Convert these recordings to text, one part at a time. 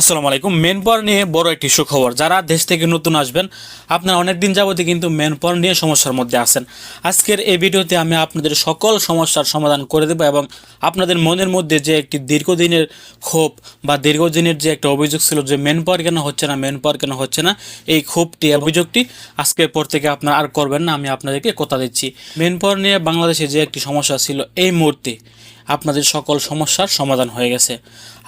আসসালামু আলাইকুম। মেন পাওয়ার নিয়ে বড় একটি সুখবর। যারা দেশ থেকে নতুন আসবেন, আপনারা অনেক দিন যাবতই কিন্তু মেন পাওয়ার নিয়ে সমস্যার মধ্যে আছেন। আজকের এই ভিডিওতে আমি আপনাদের সকল সমস্যার সমাধান করে দেবো এবং আপনাদের মনের মধ্যে যে একটি দীর্ঘদিনের ক্ষোভ বা দীর্ঘদিনের যে একটা অভিযোগ ছিল যে মেন পাওয়ার কেন হচ্ছে না মেন পাওয়ার কেন হচ্ছে না, এই ক্ষোভটি অভিযোগটি আজকের পর থেকে আপনারা আর করবেন না, আমি আপনাদেরকে কথা দিচ্ছি। মেন পাওয়ার নিয়ে বাংলাদেশে যে একটি সমস্যা ছিল, এই মুহূর্তে আপনাদের সকল সমস্যার সমাধান হয়ে গেছে।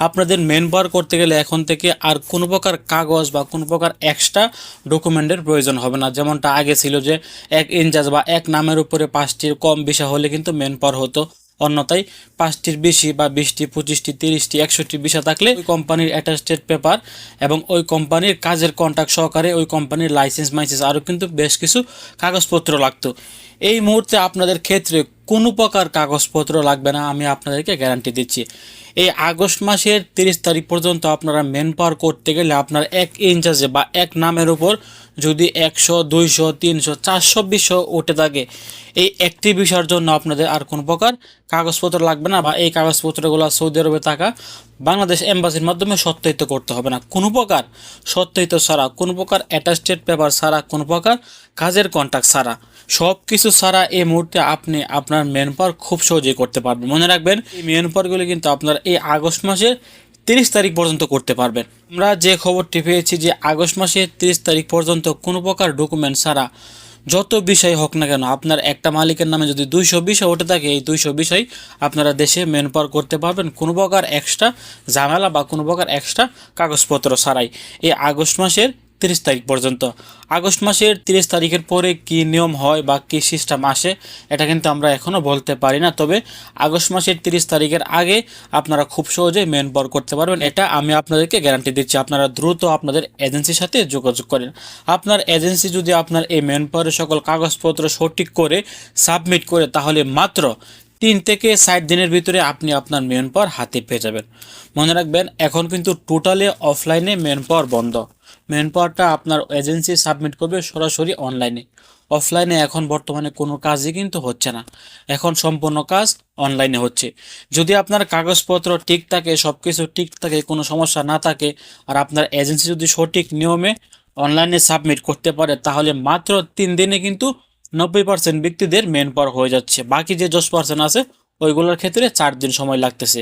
আপনাদের মেন পাওয়ার করতে গেলে এখন থেকে আর কোনো প্রকার কাগজ বা কোনো প্রকার এক্সট্রা ডকুমেন্টের প্রয়োজন হবে না। যেমনটা আগে ছিল যে এক ইনচার্জ বা এক নামের উপরে পাঁচটির কম বিষয় হলে কিন্তু মেন পাওয়ার হতো। অন্যথায় পাঁচটির বেশি বা বিশটি, পঁচিশটি, তিরিশটি একষট্টি বিষয় থাকলে ওই কোম্পানির অ্যাটাস্টেড পেপার এবং ওই কোম্পানির কাজের কন্ট্যাক্ট সহকারে ওই কোম্পানির লাইসেন্স মাইসেন্স আরও কিন্তু বেশ কিছু কাগজপত্র লাগতো। এই মুহূর্তে আপনাদের ক্ষেত্রে কোনো প্রকার কাগজপত্র লাগবে না, আমি আপনাদেরকে গ্যারান্টি দিচ্ছি। এই আগস্ট মাসের তিরিশ তারিখ পর্যন্ত আপনারা মেন পাওয়ার করতে গেলে আপনার এক ইনচার্জে বা এক নামের উপর যদি একশো, দুইশো, তিনশো, চারশো বিষয় উঠে থাকে, এই একটি বিষয়ের জন্য আপনাদের আর কোনো প্রকার কাগজপত্র লাগবে না বা এই কাগজপত্রগুলো সৌদি আরবে থাকা বাংলাদেশ এম্বাসির মাধ্যমে সত্যায়িত করতে হবে না। কোনো প্রকার সত্যায়িত ছাড়া, কোনো প্রকার অ্যাটাস্টেড পেপার ছাড়া, কোনো প্রকার কাজের কন্ট্যাক্ট ছাড়া সব কিছু ছাড়া এই মুহূর্তে আপনি আপনার মেন পাওয়ার খুব সহজেই করতে পারবেন মনে রাখবেন, এই মেন পাওয়ারগুলি কিন্তু আপনার এই আগস্ট মাসের তিরিশ তারিখ পর্যন্ত করতে পারবেন আমরা যে খবরটি পেয়েছি যে আগস্ট মাসের তিরিশ তারিখ পর্যন্ত কোনো প্রকার ডকুমেন্ট ছাড়া যত বিষয় হোক না কেন, আপনার একটা মালিকের নামে যদি দুইশো বিষয় ওঠে থাকে, এই দুইশো বিষয় আপনারা দেশে মেন পাওয়ার করতে পারবেন কোনো প্রকার এক্সট্রা ঝামেলা বা কোনো প্রকার এক্সট্রা কাগজপত্র ছাড়াই। এই আগস্ট মাসের তিরিশ তারিখ পর্যন্ত। আগস্ট মাসের তিরিশ তারিখের পরে কি নিয়ম হয় বা কী সিস্টেম আসে, এটা কিন্তু আমরা এখনও বলতে পারি না। তবে আগস্ট মাসের তিরিশ তারিখের আগে আপনারা খুব সহজেই মেন পাওয়ার করতে পারবেন। এটা আমি আপনাদেরকে গ্যারান্টি দিচ্ছি। আপনারা দ্রুত আপনাদের এজেন্সির সাথে যোগাযোগ করেন। আপনার এজেন্সি যদি আপনার এই মেন পাওয়ারের সকল কাগজপত্র সঠিক করে সাবমিট করে, তাহলে মাত্র তিন থেকে ষাট দিনের ভিতরে আপনি আপনার মেন পাওয়ার হাতে পেয়ে যাবেন। মনে রাখবেন, এখন কিন্তু টোটালি অফলাইনে মেন পাওয়ার বন্ধ। মেন পাওয়ারটা আপনার এজেন্সি সাবমিট করবে সরাসরি অনলাইনে অফলাইনে এখন বর্তমানে কোনো কাজই কিন্তু হচ্ছে না। এখন সম্পূর্ণ কাজ অনলাইনে হচ্ছে। যদি আপনার কাগজপত্র ঠিক থাকে সব কিছু ঠিক থাকে, কোনো সমস্যা না থাকে, আর আপনার এজেন্সি যদি সঠিক নিয়মে অনলাইনে সাবমিট করতে পারে, তাহলে মাত্র তিন দিনে কিন্তু নব্বই পার্সেন্ট ব্যক্তিদের মেন পাওয়ার হয়ে যাচ্ছে। বাকি যে দশ পার্সেন্ট আছে, ওইগুলোর ক্ষেত্রে চার দিন সময় লাগতেছে।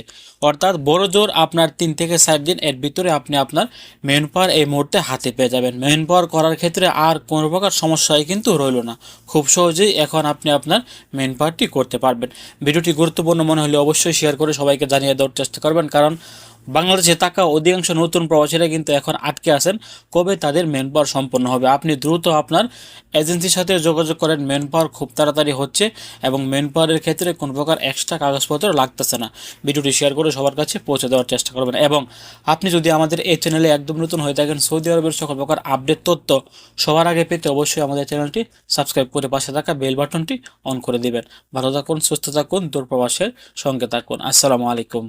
অর্থাৎ বড় জোর আপনার তিন থেকে চার দিন, এর ভিতরে আপনি আপনার মেন পাওয়ার এই মুহূর্তে হাতে পেয়ে যাবেন। মেন পাওয়ার করার ক্ষেত্রে আর কোনো প্রকার সমস্যাই কিন্তু রইল না। খুব সহজেই এখন আপনি আপনার মেন পাওয়ারটি করতে পারবেন। ভিডিওটি গুরুত্বপূর্ণ মনে হলে অবশ্যই শেয়ার করে সবাইকে জানিয়ে দেওয়ার চেষ্টা করবেন, কারণ বাংলাদেশে থাকা অধিকাংশ নতুন প্রবাসীরা কিন্তু এখন আটকে আছেন। কবে তাদের ম্যান পাওয়ার সম্পন্ন হবে? আপনি দ্রুত আপনার এজেন্সির সাথে যোগাযোগ করেন। ম্যান পাওয়ার খুব তাড়াতাড়ি হচ্ছে এবং ম্যান পাওয়ারের ক্ষেত্রে কোনো প্রকার এক্সট্রা কাগজপত্র লাগতেছে না। ভিডিওটি শেয়ার করে সবার কাছে পৌঁছে দেওয়ার চেষ্টা করবেন এবং আপনি যদি আমাদের এই চ্যানেলে একদম নতুন হয়ে থাকেন, সৌদি আরবের সকল প্রকার আপডেট তথ্য সবার আগে পেতে অবশ্যই আমাদের চ্যানেলটি সাবস্ক্রাইব করে পাশে থাকা বেল বাটনটি অন করে দিবেন। ভালো থাকুন, সুস্থ থাকুন দূর প্রবাসের সঙ্গে থাকুন। আসসালামু আলাইকুম।